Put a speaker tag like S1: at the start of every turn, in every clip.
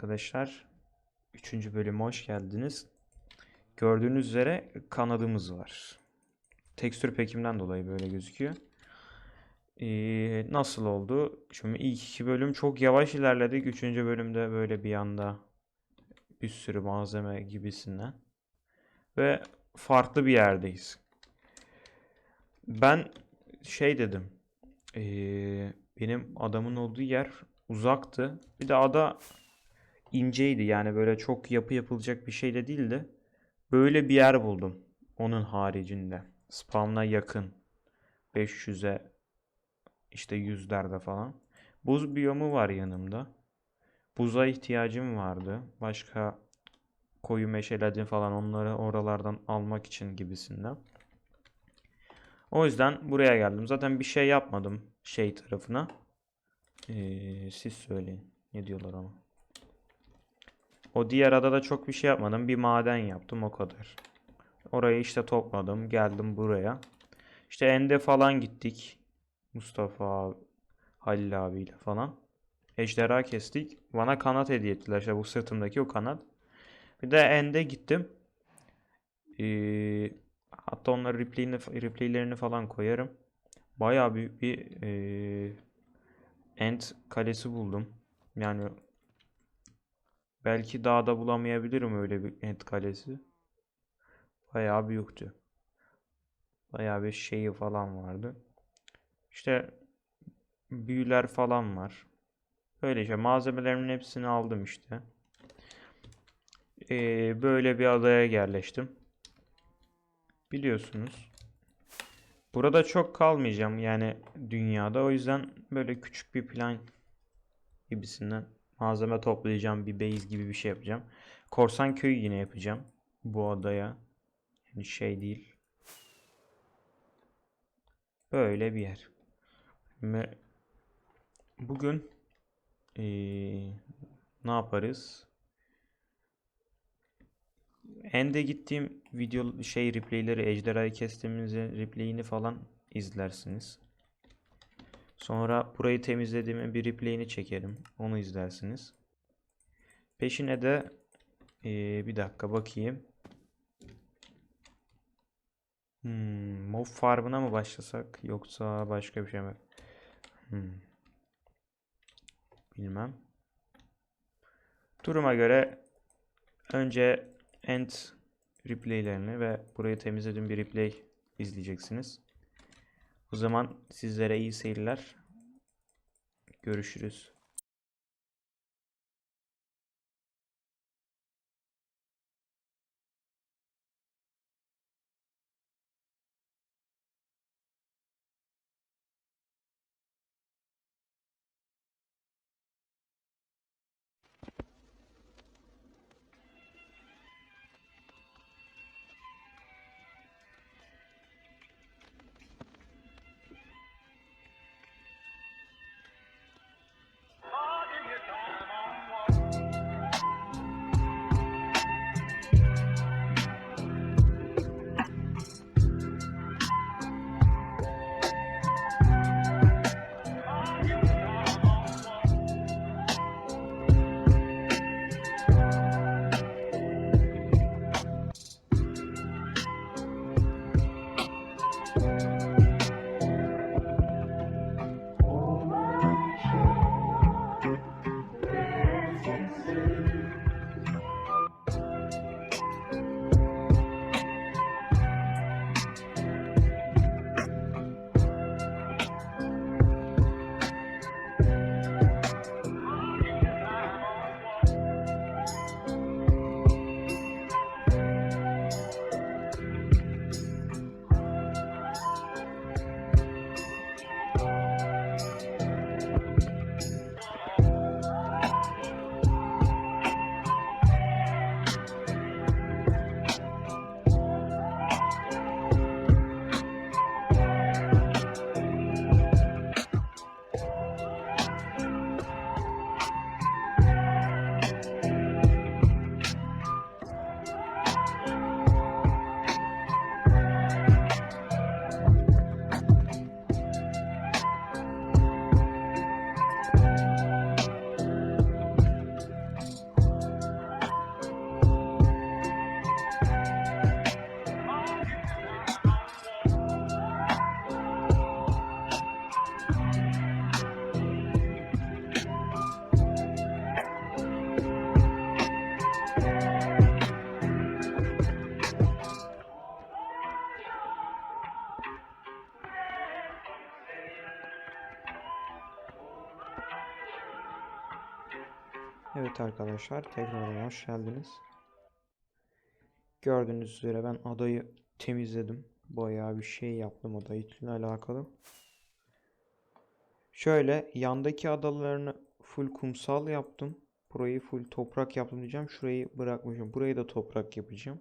S1: Arkadaşlar. Üçüncü bölüme hoş geldiniz. Gördüğünüz üzere kanadımız var. Tekstür pekimden dolayı böyle gözüküyor. Ee, nasıl oldu? Şimdi ilk iki bölüm çok yavaş ilerledik. Üçüncü bölümde böyle bir anda bir sürü malzeme gibisinden. Ve farklı bir yerdeyiz. Ben şey dedim. ee, benim adamın olduğu yer uzaktı. Bir de ada inceydi yani böyle çok yapı yapılacak bir şey de değildi. Böyle bir yer buldum. Onun haricinde. Spawn'a yakın. 500'e işte yüzlerde falan. Buz biyomu var yanımda. Buza ihtiyacım vardı. Başka koyu meşeledin falan onları oralardan almak için gibisinden. O yüzden buraya geldim. Zaten bir şey yapmadım şey tarafına. Ee, siz söyleyin. Ne diyorlar ama. O diğer adada çok bir şey yapmadım. Bir maden yaptım o kadar. Orayı işte topladım. Geldim buraya. İşte Ende falan gittik. Mustafa abi, Halil abiyle falan. Ejderha kestik. Bana kanat hediye ettiler. İşte bu sırtımdaki o kanat. Bir de Ende gittim. Ee, hatta onları replayini, replaylerini falan koyarım. Bayağı büyük bir ee, End kalesi buldum. Yani belki dağda bulamayabilirim öyle bir End kalesi. Bayağı büyüktü. Bayağı bir şeyi falan vardı. İşte büyüler falan var. Böyle işte malzemelerimin hepsini aldım işte. Ee, böyle bir adaya yerleştim. Biliyorsunuz. Burada çok kalmayacağım yani dünyada. O yüzden böyle küçük bir plan gibisinden malzeme toplayacağım. Bir base gibi bir şey yapacağım. Korsan köyü yine yapacağım. Bu adaya. Yani şey değil. Böyle bir yer. Ve bugün eee, ne yaparız? End'e gittiğim video şey replayleri ejderhayı kestiğimizin replayini falan izlersiniz. Sonra burayı temizlediğimin bir replayini çekerim. Onu izlersiniz. Peşine de eee, bir dakika bakayım. Hmm, mob farmına mı başlasak yoksa başka bir şey mi? Hmm. Bilmem. Duruma göre önce end replaylerini ve burayı temizlediğim bir replay izleyeceksiniz. O zaman sizlere iyi seyirler. Görüşürüz. Arkadaşlar tekrardan hoş geldiniz. Gördüğünüz üzere ben adayı temizledim. Bayağı bir şey yaptım adayla alakalı. Şöyle yandaki adalarını full kumsal yaptım. Burayı full toprak yaptım diyeceğim. Şurayı bırakmışım. Burayı da toprak yapacağım.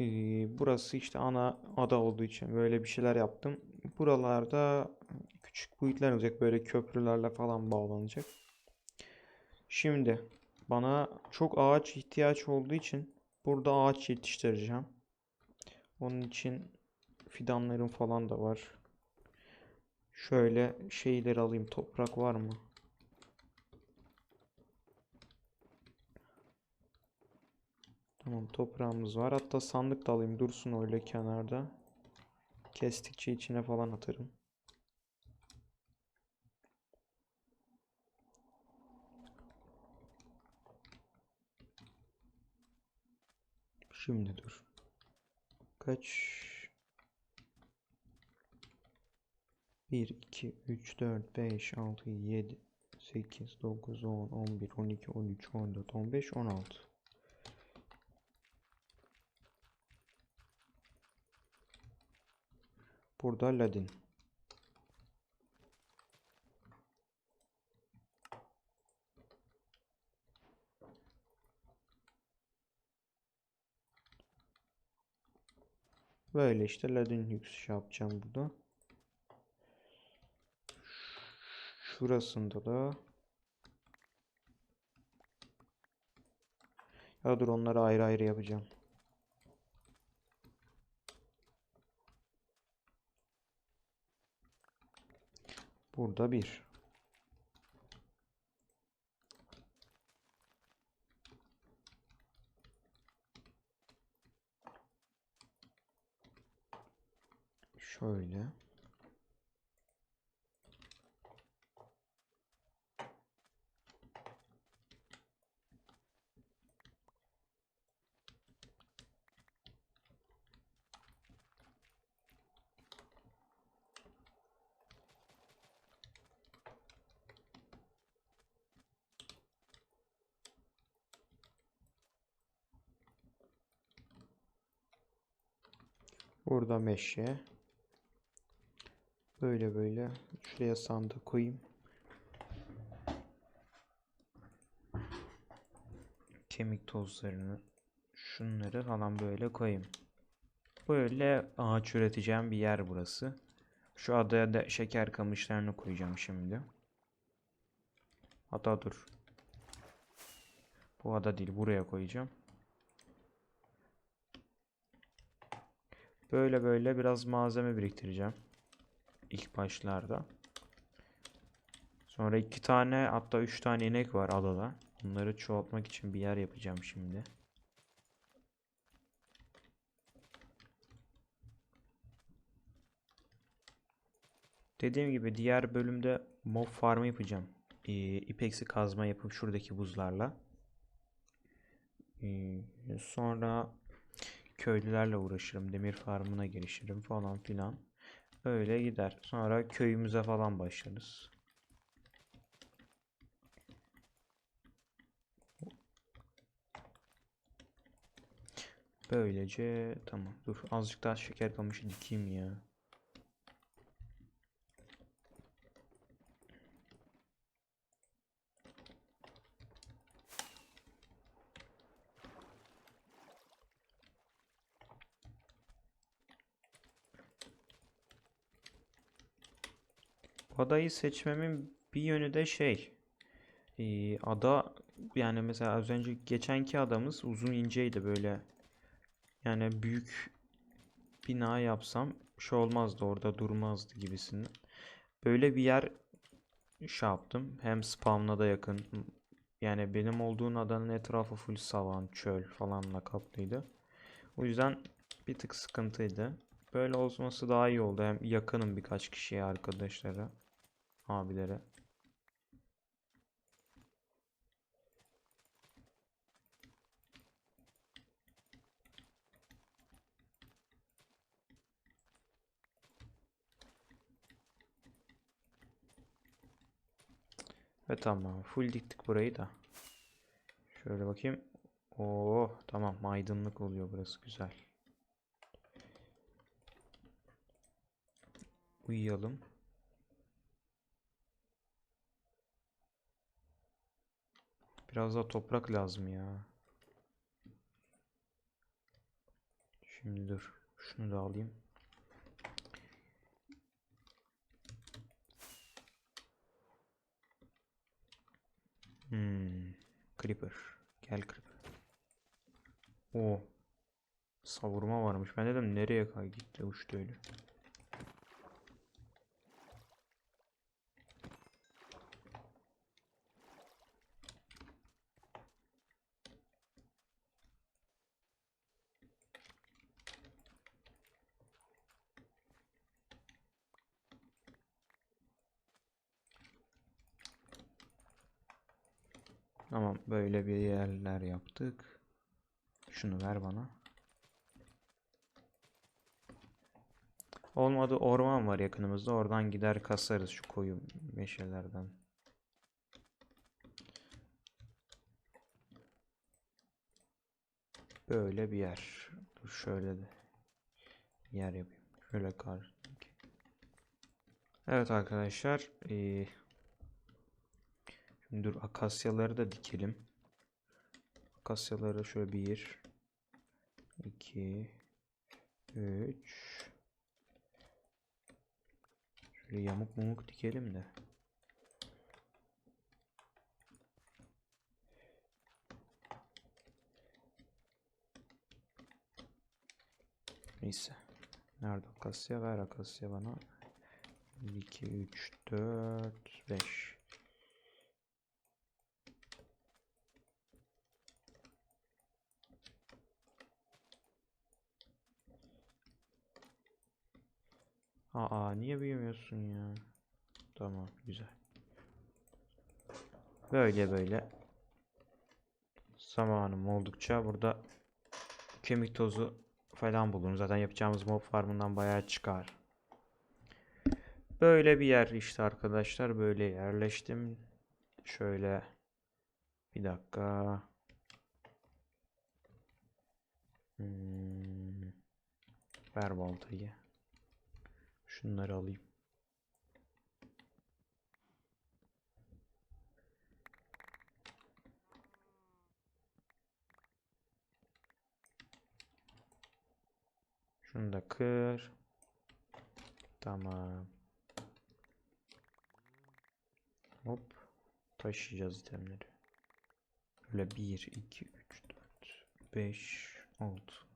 S1: Ee, burası işte ana ada olduğu için böyle bir şeyler yaptım. Buralarda küçük boyutlar olacak. Böyle köprülerle falan bağlanacak. Şimdi bana çok ağaç ihtiyaç olduğu için burada ağaç yetiştireceğim. Onun için fidanlarım falan da var. Şöyle şeyleri alayım. Toprak var mı? Tamam toprağımız var. Hatta sandık da alayım. Dursun öyle kenarda. Kestikçe içine falan atarım. Şimdi dur. Kaç? 1, 2, 3, 4, 5, 6, 7, 8, 9, 10, 11, 12, 13, 14, 15, 16. Burada Ladin. Böyle işte Ladin yükseliş yapacağım burada. Şurasında da ya dur onları ayrı ayrı yapacağım. Burada bir. Şöyle. Burada meşe. Böyle böyle. Şuraya sandık koyayım. Kemik tozlarını şunları falan böyle koyayım. Böyle ağaç üreteceğim bir yer burası. Şu adaya da şeker kamışlarını koyacağım şimdi. Hatta dur. Bu ada değil buraya koyacağım. Böyle böyle biraz malzeme biriktireceğim. İlk başlarda. Sonra iki tane hatta üç tane inek var adada. Bunları çoğaltmak için bir yer yapacağım şimdi. Dediğim gibi diğer bölümde mob farmı yapacağım. Ee, ipeksi kazma yapıp şuradaki buzlarla. Ee, sonra köylülerle uğraşırım. Demir farmına girişirim falan filan. Öyle gider. Sonra köyümüze falan başlarız. Böylece tamam. Dur azıcık daha şeker kamışı dikeyim ya. Adayı seçmemin bir yönü de şey. Ee, ada yani mesela az önce geçenki adamız uzun inceydi böyle. Yani büyük bina yapsam şey olmazdı orada durmazdı gibisinden. Böyle bir yer şey yaptım. Hem spawn'a da yakın. Yani benim olduğum adanın etrafı full savan, çöl falanla kaplıydı. O yüzden bir tık sıkıntıydı. Böyle olması daha iyi oldu. Hem yakınım birkaç kişiye, arkadaşlara, abilere. Ve tamam. Full diktik burayı da. Şöyle bakayım. Oo tamam. Aydınlık oluyor burası. Güzel. Uyuyalım. Biraz daha toprak lazım ya. Şimdi dur. Şunu da alayım. Hmm. Creeper. Gel Creeper. O. Savurma varmış. Ben dedim nereye kay gitti uçtu öyle. Tamam böyle bir yerler yaptık. Şunu ver bana. Olmadı orman var yakınımızda. Oradan gider kasarız şu koyu meşelerden. Böyle bir yer. Dur şöyle de yer yapayım. Şöyle kar. Evet arkadaşlar. eee, Şimdi dur akasyaları da dikelim. Akasyaları şöyle bir, iki, üç. Şöyle yamuk mumuk dikelim de. Neyse. Nerede akasya? Ver akasya bana. 2, 3, 4, 5. Aa niye büyümüyorsun ya? Tamam güzel. Böyle böyle. Zamanım oldukça burada kemik tozu falan bulurum. Zaten yapacağımız mob farmından bayağı çıkar. Böyle bir yer işte arkadaşlar. Böyle yerleştim. Şöyle bir dakika. Hmm. Ver baltayı. Şunları alayım. Şunu da kır. Tamam. Hop. Taşıyacağız itemleri. Böyle 1, 2, 3, 4, 5, 6.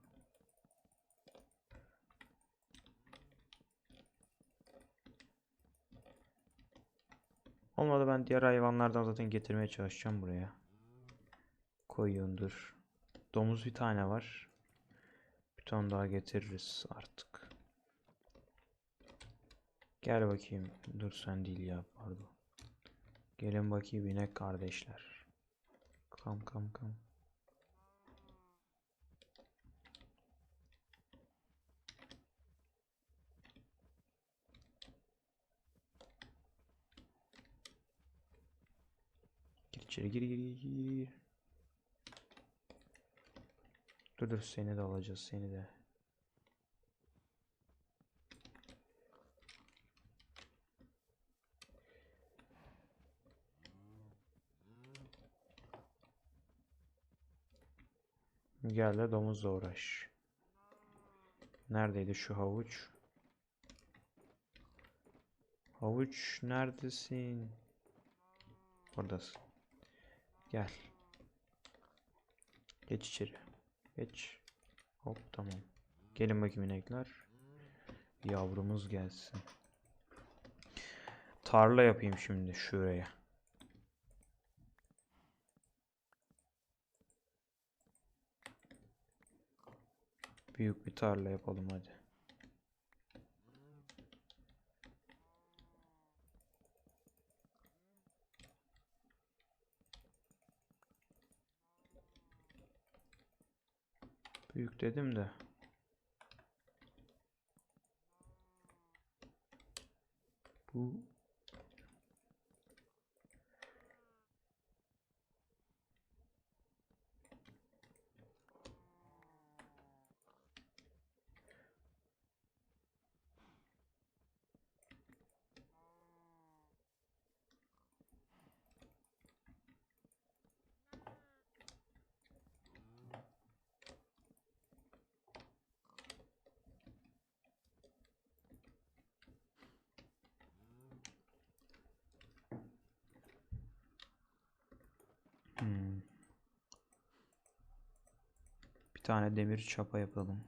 S1: Olmadı ben diğer hayvanlardan zaten getirmeye çalışacağım buraya. Koyundur. Domuz bir tane var. Bir tane daha getiririz artık. Gel bakayım. Dur sen değil ya pardon. Gelin bakayım inek kardeşler. Kam kam kam. İçeri gir gir gir. Dur dur seni de alacağız seni de. Gel de domuzla uğraş. Neredeydi şu havuç? Havuç neredesin? Oradasın. Gel. Geç içeri. Geç. Hop tamam. Gelin bakayım inekler. Yavrumuz gelsin. Tarla yapayım şimdi şuraya. Büyük bir tarla yapalım hadi. Büyük dedim de. Bu tane demir çapa yapalım.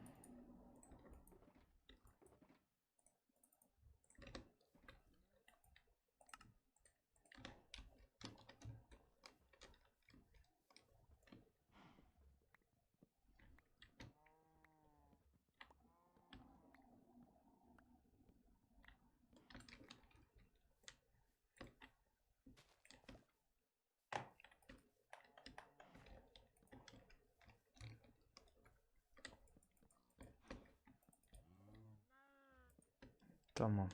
S1: Tamam.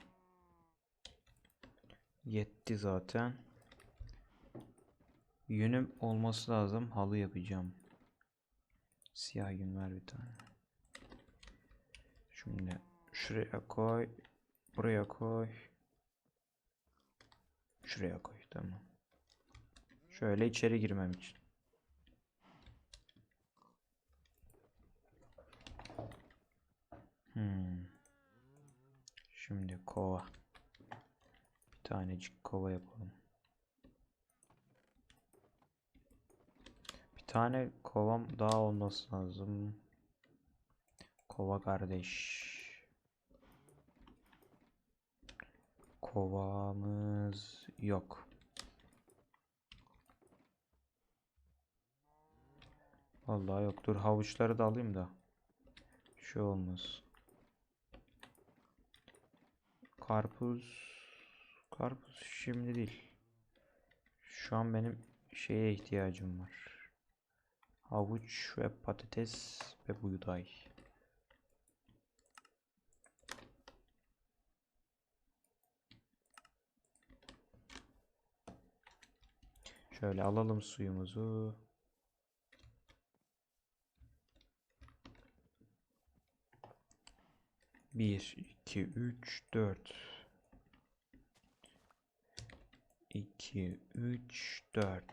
S1: Yetti zaten. Yünüm olması lazım. Halı yapacağım. Siyah yün ver bir tane. Şimdi şuraya koy. Buraya koy. Şuraya koy. Tamam. Şöyle içeri girmem için. Hmm. Şimdi kova. Bir tanecik kova yapalım. Bir tane kovam daha olması lazım. Kova kardeş. Kovamız yok. Vallahi yok. Dur havuçları da alayım da. Şu olmaz. Karpuz. Karpuz şimdi değil. Şu an benim şeye ihtiyacım var. Havuç ve patates ve buğday. Şöyle alalım suyumuzu. Bir, iki, üç, dört. 2, 3, 4.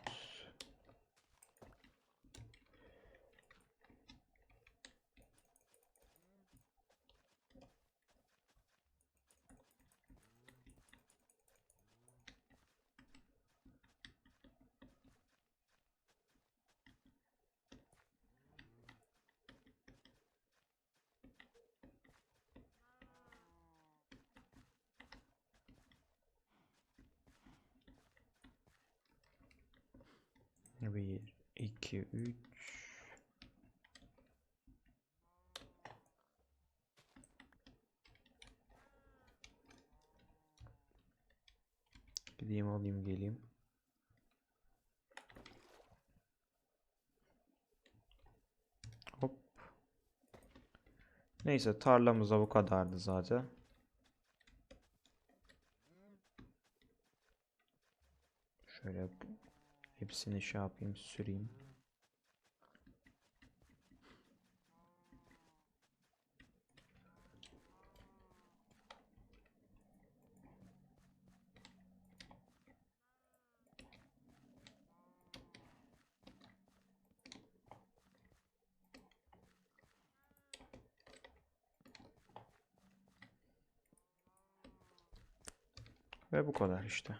S1: Bir, iki, üç. Gideyim alayım geleyim. Hop. Neyse tarlamıza bu kadardı zaten. Şöyle hepsini şey yapayım süreyim. Ve bu kadar işte.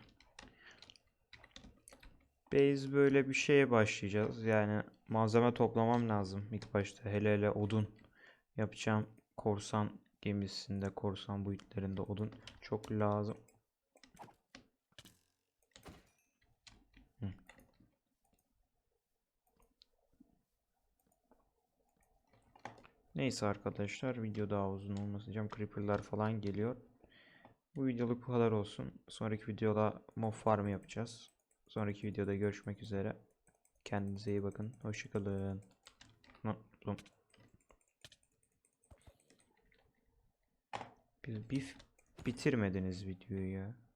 S1: Base böyle bir şeye başlayacağız. Yani malzeme toplamam lazım ilk başta. Hele hele odun yapacağım. Korsan gemisinde, korsan boyutlarında odun çok lazım. Neyse arkadaşlar video daha uzun olmasın diyeceğim. Creeper'lar falan geliyor. Bu videoluk bu kadar olsun. Sonraki videoda mob farm yapacağız. Sonraki videoda görüşmek üzere. Kendinize iyi bakın. Hoşçakalın. Bir, bir bitirmediniz videoyu ya.